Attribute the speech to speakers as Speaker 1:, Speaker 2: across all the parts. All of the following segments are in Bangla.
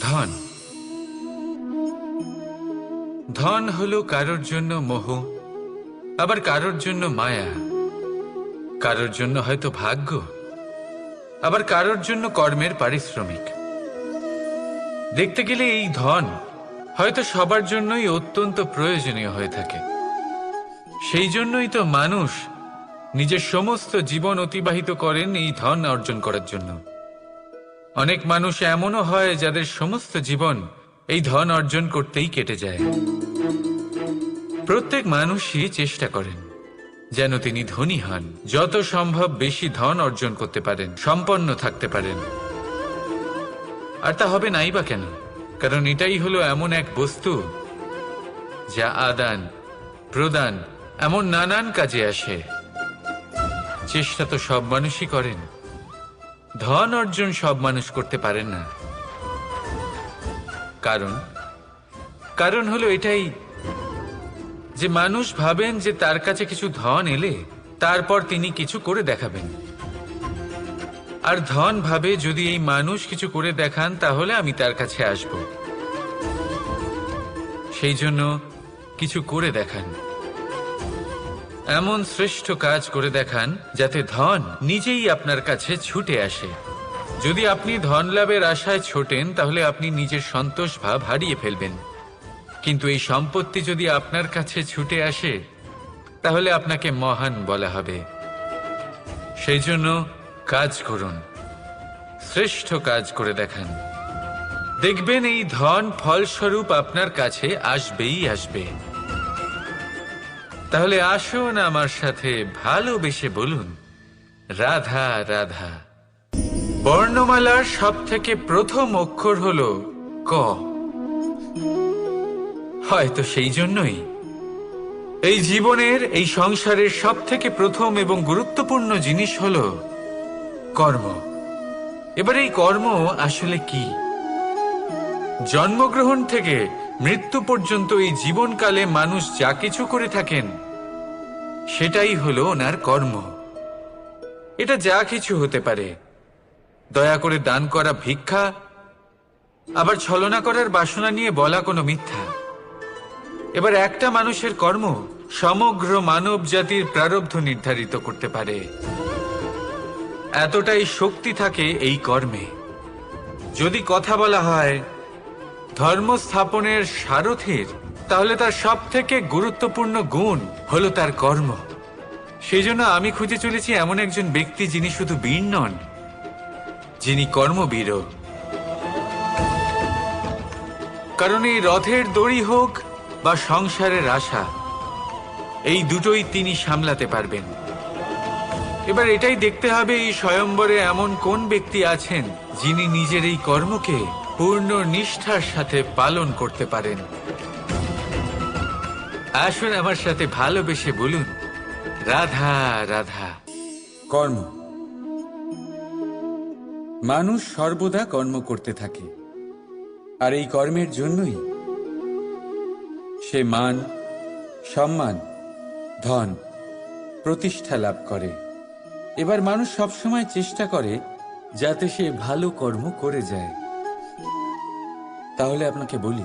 Speaker 1: ধন। ধন হলো কারোর জন্য মোহ, আবার কারোর জন্য মায়া। কারোর জন্য হয়তো ভাগ্য, আবার কারোর জন্য কর্মের পারিশ্রমিক। দেখতে গেলে এই ধন হয়তো সবার জন্যই অত্যন্ত প্রয়োজনীয় হয়ে থাকে। সেই জন্যই তো মানুষ নিজের সমস্ত জীবন অতিবাহিত করেন এই ধন অর্জন করার জন্য। অনেক মানুষ এমনও হয় যাদের সমস্ত জীবন এই ধন অর্জন করতেই কেটে যায়। প্রত্যেক মানুষই চেষ্টা করেন যেন তিনি ধনী হন। যত সম্ভব বেশি ধন অর্জন করতে পারেন, সম্পন্ন থাকতে পারেন। আর তা হবে নাই বা কেন? কারণ এটাই হলো এমন এক বস্তু যা আদান, প্রদান, এমন নানান কাজে আসে। চেষ্টা তো সব মানুষই করেন। ধন অর্জন সব মানুষ করতে পারে না। কারণ? কারণ হলো এটাই যে মানুষ ভাবেন যে তার কাছে কিছু ধন এলে তারপর তিনি কিছু করে দেখাবেন। আর ধন ভাবে যদি এই মানুষ কিছু করে দেখান, তাহলে আমি তার কাছে আসব। সেই জন্য কিছু করে দেখান। এমন শ্রেষ্ঠ কাজ করে দেখান যাতে ধন নিজেই আপনার কাছে ছুটে আসে। যদি আপনি ধন লাভের আশায় ছোটেন, তাহলে আপনি নিজের সন্তোষ ভাব হারিয়ে ফেলবেন। কিন্তু এই সম্পত্তি যদি আপনার কাছে ছুটে আসে, তাহলে আপনাকে মহান বলা হবে। সেই জন্য কাজ করুন। শ্রেষ্ঠ কাজ করে দেখান। দেখবেন এই ধন ফলস্বরূপ আপনার কাছে আসবেই আসবে। তাহলে আসুন আমার সাথে ভালোবেসে বলুন। রাধা রাধা। বর্ণমালার সব থেকে প্রথম অক্ষর হল ক। হয়তো সেই জন্যই। এই জীবনের, এই সংসারের সব থেকে প্রথম এবং গুরুত্বপূর্ণ জিনিস হল কর্ম। এবার এই কর্ম আসলে কি? জন্মগ্রহণ থেকে মৃত্যু পর্যন্ত এই জীবনকালে মানুষ যা কিছু করে থাকেন, সেটাই হলো ওনার কর্ম। এটা যা কিছু হতে পারে। দয়া করে দান করা ভিক্ষা, আবার ছলনা করার বাসনা নিয়ে বলা কোনো মিথ্যা। এবার একটা মানুষের কর্ম সমগ্র মানব জাতির প্রারব্ধ নির্ধারিত করতে পারে। এতটাই শক্তি থাকে এই কর্মে। যদি কথা বলা হয় ধর্ম স্থাপনের সারথীর, তাহলে তার সব থেকে গুরুত্বপূর্ণ গুণ হলো তার কর্ম। সেই জন্য আমি খুঁজে চলেছি এমন একজন ব্যক্তি যিনি শুধু বীর নন, যিনি কর্মবীরও। কারণ এই রথের দড়ি হোক বা সংসারের আশা, এই দুটোই তিনি সামলাতে পারবেন। এবার এটাই দেখতে হবে এই স্বয়ম্বরে এমন কোন ব্যক্তি আছেন যিনি নিজের এই কর্মকে পূর্ণ নিষ্ঠার সাথে পালন করতে পারেন। আসুন আমার সাথে ভালোবেসে বলুন, রাধা রাধা। কর্ম। মানুষ সর্বদা কর্ম করতে থাকে। আর এই কর্মের জন্যই সে মান, সম্মান, ধন প্রতিষ্ঠা লাভ করে। এবার মানুষ সবসময় চেষ্টা করে যাতে সে ভালো কর্ম করে যায়। তাহলে আপনাকে বলি,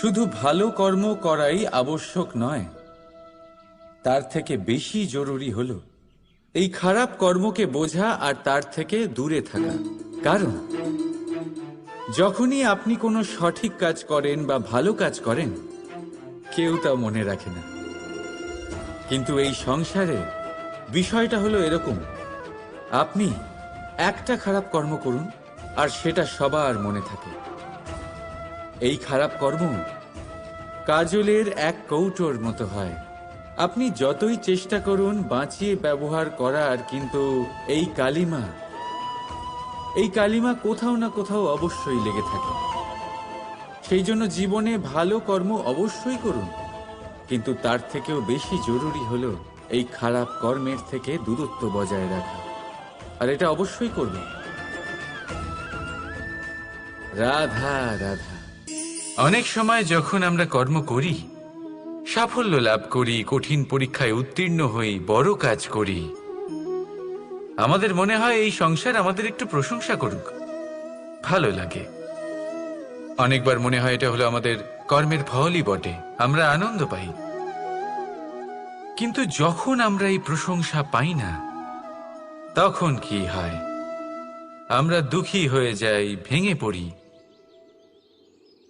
Speaker 1: শুধু ভালো কর্ম করাই আবশ্যক নয়, তার থেকে বেশি জরুরি হলো এই খারাপ কর্মকে বোঝা আর তার থেকে দূরে থাকা। কারণ, যখনই আপনি কোনো সঠিক কাজ করেন বা ভালো কাজ করেন, কেউ তা মনে রাখে না। কিন্তু এই সংসারে বিষয়টা হলো এরকম, আপনি একটা খারাপ কর্ম করুন আর সেটা সবার মনে থাকে। এই খারাপ কর্ম কাজলের এক কৌটোর মতো হয়। আপনি যতই চেষ্টা করুন বাঁচিয়ে ব্যবহার করার, কিন্তু এই কালিমা এই কালিমা কোথাও না কোথাও অবশ্যই লেগে থাকে। সেই জন্য জীবনে ভালো কর্ম অবশ্যই করুন, কিন্তু তার থেকেও বেশি জরুরি হলো এই খারাপ কর্মের থেকে দূরত্ব বজায় রাখা। আর এটা অবশ্যই করবেন। রাধা রাধা। অনেক সময় যখন আমরা কর্ম করি, সাফল্য লাভ করি, কঠিন পরীক্ষায় উত্তীর্ণ হই, বড় কাজ করি, আমাদের মনে হয় এই সংসার আমাদের একটু প্রশংসা করুক। ভালো লাগে। অনেকবার মনে হয় এটা হলো আমাদের কর্মের ফলই বটে, আমরা আনন্দ পাই। কিন্তু যখন আমরা এই প্রশংসা পাই না, তখন কি হয়? আমরা দুঃখী হয়ে যাই, ভেঙে পড়ি।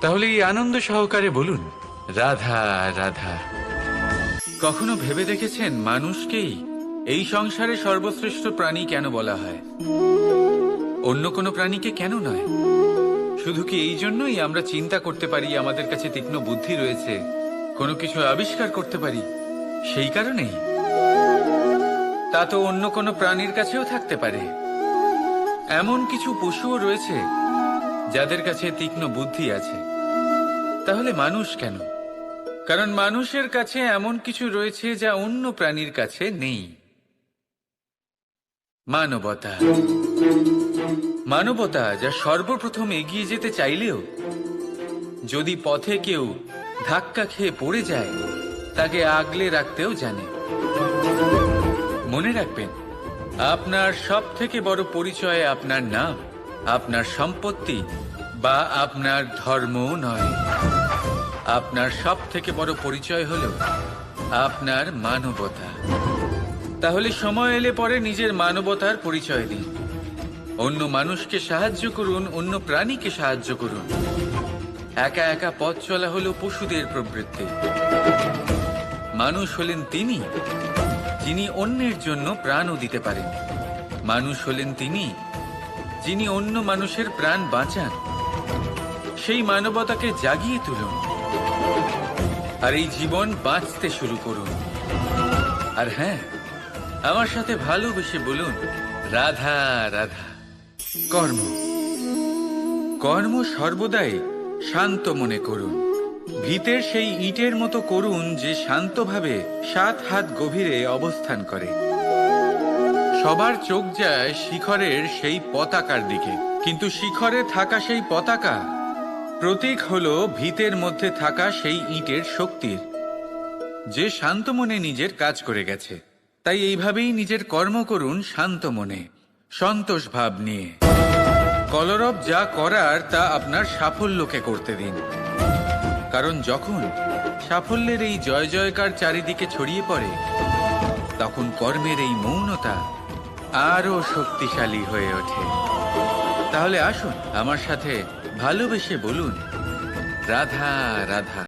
Speaker 1: তাহলে এই আনন্দ সহকারে বলুন। রাধা রাধা। কখনো ভেবে দেখেছেন মানুষকেই এই সংসারে সর্বশ্রেষ্ঠ প্রাণী কেন বলা হয়? অন্য কোনো প্রাণীকে কেন নয়? শুধু কি এই জন্যই আমরা চিন্তা করতে পারি, আমাদের কাছে তীক্ষ্ণ বুদ্ধি রয়েছে, কোনো কিছু আবিষ্কার করতে পারি? সেই কারণেই। তা তো অন্য কোনো প্রাণীর কাছেও থাকতে পারে। এমন কিছু পশুও রয়েছে যাদের কাছে তীক্ষ্ণ বুদ্ধি আছে, তাহলে মানুষ কেন? কারণ মানুষের কাছে এমন কিছু রয়েছে যা অন্য প্রাণীর কাছে নেই। মানবতা। মানবতা যা সর্বপ্রথম এগিয়ে যেতে চাইলেও, যদি পথে কেউ ধাক্কা খেয়ে পড়ে যায়, তাকে আগলে রাখতেও জানে। মনে রাখবেন, আপনার সব থেকে বড় পরিচয় আপনার নাম। সম্পত্তি বা আপনার ধর্মও নয়। আপনার সব থেকে বড় পরিচয় হল আপনার মানবতা। তাহলে সময় এলে পরে নিজের মানবতার পরিচয় দিন। অন্য মানুষকে সাহায্য করুন, অন্য প্রাণীকে সাহায্য করুন। একা একা পথ চলা হলো পশুদের প্রবৃত্তি। মানুষ হলেন তিনি, যিনি অন্যের জন্য প্রাণও দিতে পারেন। মানুষ হলেন তিনি যিনি অন্য মানুষের প্রাণ বাঁচান, সেই মানবতাকে জাগিয়ে তুলুন আর এই জীবন বাঁচতে শুরু করুন। আর হ্যাঁ আমার সাথে ভালোবেসে বলুন, রাধা রাধা। কর্ম। কর্ম সর্বদাই শান্ত মনে করুন। ভিতের সেই ইটের মতো করুন যে শান্তভাবে সাত হাত গভীরে অবস্থান করে। সবার চোখ যায় শিখরের সেই পতাকার দিকে। কিন্তু শিখরে থাকা সেই পতাকা? প্রতীক হলো ভিতের মধ্যে থাকা সেই ইটের শক্তির। যে শান্ত মনে নিজের কাজ করে গেছে, তাই এইভাবেই নিজের কর্ম করুন শান্ত মনে, সন্তোষ ভাব নিয়ে। কলরব যা করার, তা আপনার সাফল্যকে করতে দিন। কারণ যখন সাফল্যের এই জয় জয়কার চারিদিকে ছড়িয়ে পড়ে, তখন কর্মের এই মৌনতা আরও শক্তিশালী হয়ে ওঠে। তাহলে আসুন আমার সাথে ভালোবেসে বলুন রাধা রাধা।